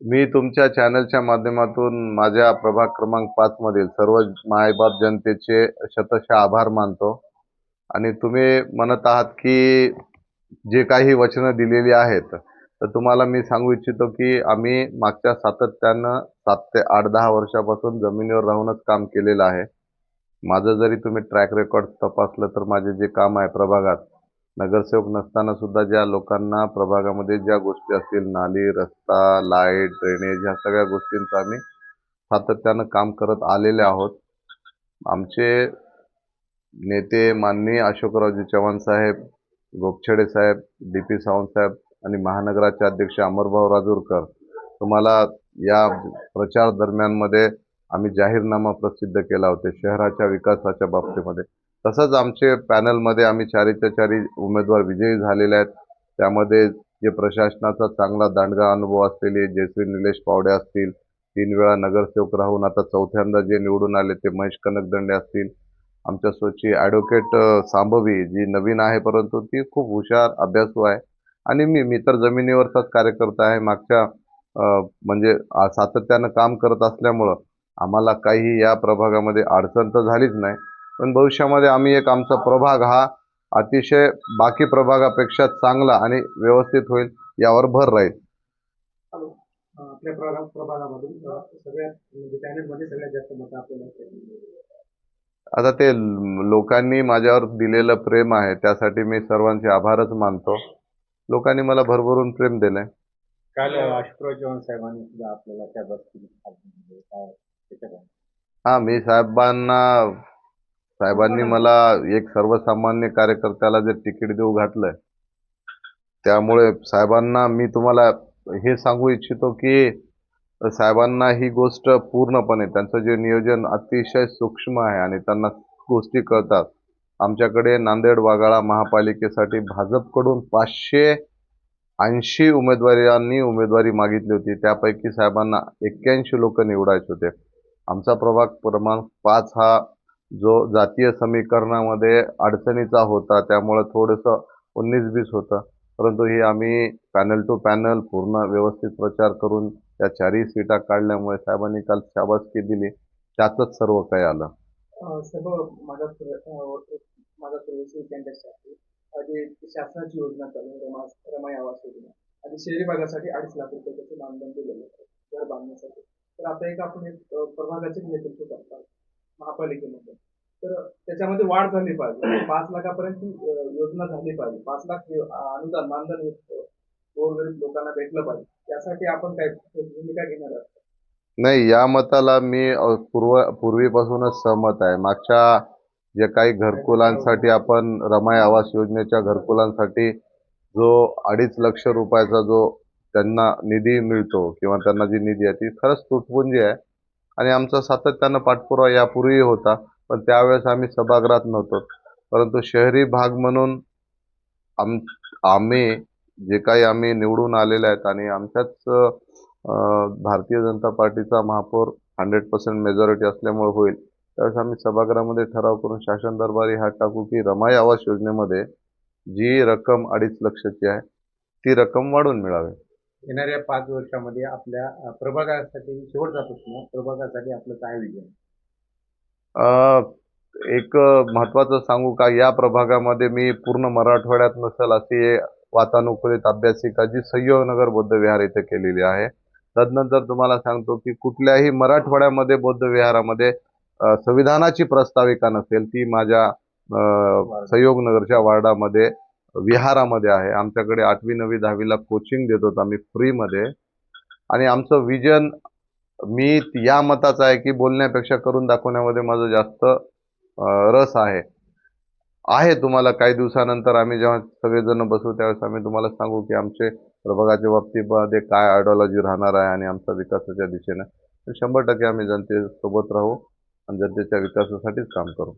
मी तुमच्या चॅनलच्या माध्यमातून माझ्या प्रभाग क्रमांक पाच मधील सर्व मायबाप जनतेचे शतश आभार मानतो. आणि तुम्ही म्हणत आहात की जे काही वचनं दिलेली आहेत तर तुम्हाला मी सांगू इच्छितो की आम्ही मागच्या सातत्यानं सात ते आठ दहा वर्षापासून जमिनीवर राहूनच काम केलेलं आहे. माझं जरी तुम्ही ट्रॅक रेकॉर्ड तपासलं तर माझे जे काम आहे प्रभागात नगरसेवक नसताना सुद्धा ज्या लोकांना प्रभागामध्ये ज्या गोष्टी असतील नाली रस्ता लाइट ड्रेनेज ह्या सगळ्या गोष्टींचं आम्ही सातत्यानं काम करत आलेले आहोत. आमचे नेते माननीय अशोकरावजी चव्हाण साहेब गोपछडे साहेब डी पी सावंत साहेब आणि महानगराचे अध्यक्ष अमरभाऊ राजूरकर तुम्हाला या प्रचार दरम्यानमध्ये आम्ही जाहीरनामा प्रसिद्ध केला होता शहराच्या विकासाच्या बाबतीमध्ये. तसंच आमचे पॅनलमध्ये आम्ही चारीच्या चारी उमेदवार विजयी झालेले आहेत. त्यामध्ये जे प्रशासनाचा चांगला दांडगा अनुभव असलेले जयश्री निलेश पावडे असतील तीन वेळा नगरसेवक राहून आता चौथ्यांदा जे निवडून आले ते महेश कनकदंडे असतील. आमच्या स्वतःची ॲडव्होकेट सांभवी जी नवीन आहे परंतु ती खूप हुशार अभ्यासू आहे. आणि मी मी तर जमिनीवरचाच कार्यकर्ता आहे. मागच्या म्हणजे सातत्यानं काम करत असल्यामुळं आम्हाला काही या प्रभागामध्ये अडचण तर झालीच नाही. पण भविष्यामध्ये आम्ही एक आमचा प्रभाग हा अतिशय बाकी प्रभागापेक्षा चांगला आणि व्यवस्थित होईल यावर भर राहील. हॅलो. अं, आपल्या प्रभाग प्रभागामधून अं, सगळ्यात म्हणजे पॅनलमध्ये सगळ्यात जास्त मतं आपल्याला मिळाली. आता ते लोकांनी माझ्यावर दिलेलं प्रेम आहे त्यासाठी मी सर्वांचे आभारच मानतो. लोकांनी मला भरभरून प्रेम दिलंय. काल चव्हाण साहेबांनी सुद्धा आपल्याला त्या हा मी साहेबांना साहेबांनी मला एक सर्वसामान्य कार्यकर्त्याला जे तिकीट देऊ घातलंय त्यामुळे साहेबांना मी तुम्हाला हे सांगू इच्छितो की साहेबांना ही गोष्ट पूर्णपणे त्यांचं जे नियोजन अतिशय सूक्ष्म आहे आणि त्यांना गोष्टी कळतात. आमच्याकडे नांदेड वाघाळा महापालिकेसाठी भाजपकडून पाचशे ऐंशी उमेदवारांनी उमेदवारी मागितली होती. त्यापैकी साहेबांना एक्क्याऐंशी लोक निवडायचे होते. आमचा प्रभाग क्रमांक पाच हा जो जातीय समीकरणामध्ये अडचणीचा होता त्यामुळं थोडंसं उन्नीस बीस होतं. परंतु ही आम्ही पॅनल टू पॅनल पूर्ण व्यवस्थित प्रचार करून त्या चारही सीटा काढल्यामुळे साहेबांनी काल शाबासकी दिली. त्यातच सर्व काही आलं. सर्व माझा माझा त्यांच्यासाठी शासनाची योजना चालू रमा रमाई आवास योजना. आणि शहरी भागासाठी अडीच लाख रुपये मानधन दिलेलं घर बांधण्यासाठी. तर आता एक आपण एक प्रभागाचे नेतृत्व करतात महापालिकेमध्ये. तर त्याच्यामध्ये वाढ झाली पाहिजे. पाच लाखापर्यंत योजना झाली पाहिजे. पाच लाख अनुदान मानधन गोरगरीब लोकांना भेटलं पाहिजे. त्यासाठी आपण काय भूमिका घेणार आहोत? नाही या मताला मी पूर्व पूर्वीपासूनच सहमत आहे. मागच्या जे काही घरकुलांसाठी आपण रमाई आवास योजनेच्या घरकुलांसाठी जो अडीच लक्ष रुपयाचा जो त्यांना निधी मिळतो किंवा त्यांना जी निधी आहे ती खरंच तुटपुंजी आहे. आणि आमचा सातत्यानं पाठपुरावा यापूर्वी होता पण त्यावेळेस आम्ही सभागृहात नव्हतो. परंतु शहरी भाग म्हणून आम आम्ही जे काही आम्ही निवडून आलेले आहेत आणि आमच्याच भारतीय जनता पार्टीचा महापौर हंड्रेड पर्सेंट मेजॉरिटी असल्यामुळे होईल त्यावेळेस आम्ही सभागृहामध्ये ठराव करून शासन दरबारी हात टाकू की रमाई आवास योजनेमध्ये जी रक्कम अडीच लक्षाची आहे ती रक्कम वाढून मिळावी. येणाऱ्या पाच वर्षामध्ये आपल्या प्रभागासाठी शेवटचा प्रश्न प्रभागासाठी आपलं काय विजन? एक महत्वाचं सांगू का? या प्रभागामध्ये मी पूर्ण मराठवाड्यात नसेल अशी वातानुकूलित अभ्यासिका जी संयोगनगर बौद्ध विहार इथे केलेली आहे. तदनंतर तुम्हाला सांगतो की कुठल्याही मराठवाड्यामध्ये बौद्ध विहारामध्ये संविधानाची प्रस्ताविका नसेल ती माझ्या अ, संयोगनगरच्या वार्डामध्ये विहारामध्ये आहे. आमच्याकडे आठवी नववी दहावीला कोचिंग देतो आम्ही फ्रीमध्ये आणि आमचं विजन मी या मताचं आहे की बोलण्यापेक्षा करून दाखवण्यामध्ये माझं जास्त रस आहे. आहे तुम्हाला काही दिवसानंतर आम्ही जेव्हा सगळेजण बसू त्यावेळेस आम्ही तुम्हाला सांगू की आमचे प्रभागाच्या बाबतीमध्ये काय आयडिओलॉजी राहणार आहे आणि आमचा विकासाच्या दिशेनं. तर शंभर टक्के आम्ही जनतेसोबत राहू आणि जनतेच्या विकासासाठीच काम करू.